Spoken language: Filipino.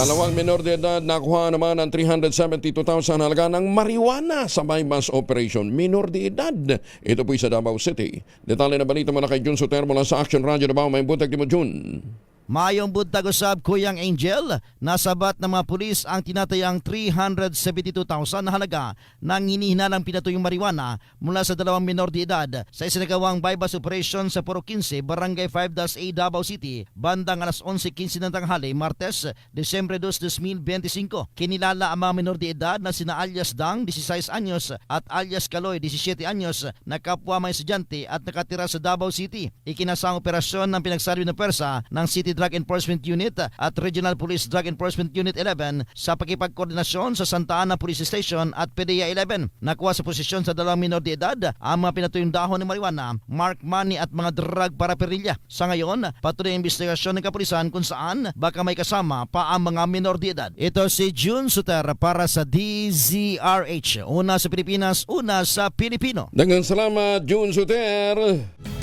Dalawang menor de edad nakuha naman ang 372,000 halaga ng marijuana sa bypass operation. Menor de edad. Ito po sa Davao City. Detalye na balita mo na kay Jun Soter mula sa Action Radio Davao. May buntag mo Jun. Mayong buntag usab Kuyang Angel, nasabat ng mga pulis ang tinatayang 372,000 na halaga ng hinihinalang pinatuyong marijuana mula sa dalawang minor de edad sa isinagawang bypass operation sa Puro 15, Barangay 5-A Davao City, bandang alas 11.15 ng tanghali, Martes, Desyembre 2, 2025. Kinilala ang mga minor de edad na sina alias Dang, 16 anyos, at alias Kaloy, 17 anyos, na kapwa mga estudyante at nakatira sa Davao City. Ikinasang operasyon ng pinagsabi ng persa ng City Drug Enforcement Unit at Regional Police Drug Enforcement Unit 11 sa pakipagkoordinasyon sa Santa Ana Police Station at PDEA 11. Nakuha sa posisyon sa dalawang minor de edad ang mga pinatuyong dahon ng marijuana, mark money at mga drug paraphernalia. Sa ngayon, patuloy ang investigasyon ng kapulisan kung saan baka may kasama pa ang mga minor de edad. Ito si June Suter para sa DZRH. Una sa Pilipinas, una sa Pilipino. Dengan salamat Jun Soter.